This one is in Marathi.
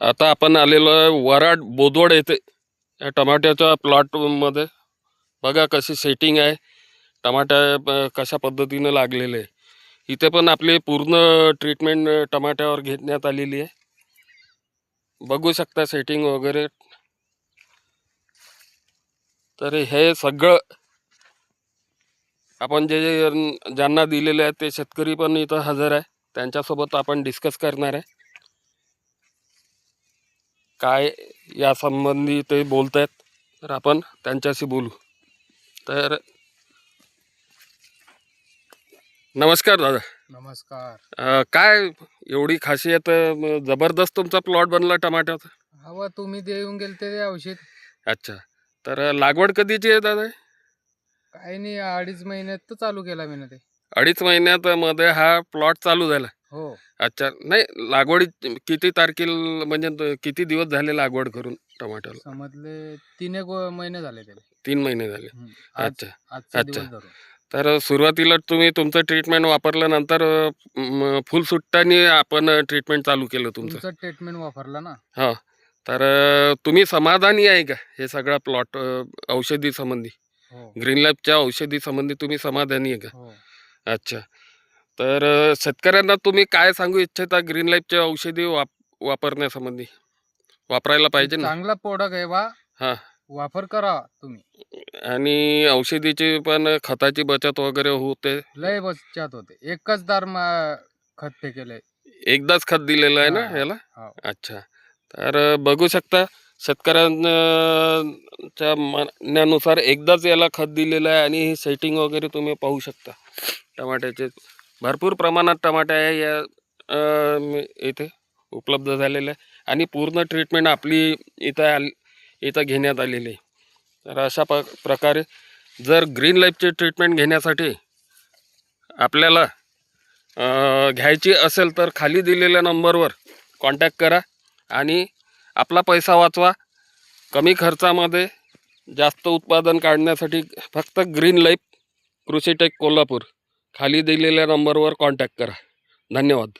आता आपण आलेलो आहे वराड बोदवड येथे या टमाट्याच्या प्लॉटमध्ये बघा कशी सेटिंग आहे. टमाट्या कशा पद्धतीनं लागलेले आहे. इथे पण आपली पूर्ण ट्रीटमेंट टमाट्यावर घेण्यात आलेली आहे. बघू शकता सेटिंग वगैरे. तर हे सगळं आपण जे ज्यांना दिलेले आहे ते शेतकरी पण इथं हजर आहे. त्यांच्यासोबत आपण डिस्कस करणार आहे. काय या संबंधी ते बोलत आहेत तर आपण त्यांच्याशी बोलू. तर नमस्कार दादा. नमस्कार. अं, काय एवढी खासियत अं, जबरदस्त तुमचा प्लॉट बनला टमाट्याचा? हवं तुम्ही देऊन गेले ते औषध. अच्छा. तर लागवड कधीची आहे दादा? काही नाही अडीच महिन्यात तर चालू केला मी ते. अडीच महिन्यात मध्ये हा प्लॉट चालू झाला. हो. अच्छा नाही लागवडी किती तारखेला म्हणजे त- किती दिवस झाले लागवड करून टमाट्याला? समजले तीन एक महिने झाले त्याला. तीन महिने झाले. हम्म. आज अच्छा आजचा अच्छा. दिवस धरून. तर सुरुवातीला तुम्ही तुमचं ट्रीटमेंट वापरल्यानंतर म, फुल सुट्टाने आपण ट्रीटमेंट चालू केलं तुमचं? तुमचं ट्रीटमेंट वापरला ना? हा. तर अ, तुम्ही समाधानी आहे का? हे सगळा प्लॉट औषधी संबंधी? हो. ग्रीन लाईफच्या औषधी संबंधी तुम्ही समाधानी आहे का? हो. अच्छा. तर शेतकऱ्यांना तुम्ही काय सांगू इच्छिता ग्रीन लाईफच्या औषधी वाप वापरण्यासंबंधी? वापरायला पाहिजे ना. चांगला प्रोडक्ट आहे बा. हा. वापर करा तुम्ही. आणि औषधीची पण खताची बचत वगैरे होते. लय बचत होते. एकच दार मा- खत फेकेलंय एकदाच खत दिलेलं आहे ना हा, याला? हो. अच्छा. तर बघू शकता शेतकऱ्यांच्या म्हणण्यानुसार एकदाच याला खत दिलेलं आहे आणि ही सेटिंग वगैरे तुम्ही पाहू शकता. टमाट्याचे भरपूर प्रमाणात टमाटे आहे या इथे उपलब्ध झालेले आहे. आणि पूर्ण ट्रीटमेंट आपली इथं आल इथं घेण्यात आलेली आहे. तर अशा प प्रकारे जर ग्रीन लाईफची ट्रीटमेंट घेण्यासाठी आपल्याला घ्यायची असेल तर खाली दिलेल्या नंबरवर कॉन्टॅक्ट करा आणि आपला पैसा वाचवा. कमी खर्चामध्ये जास्त उत्पादन काढण्यासाठी फक्त ग्रीन लाईफ कृषीटेक कोल्हापूर. खाली दिलेल्या नंबरवर कॉन्टॅक्ट करा. धन्यवाद.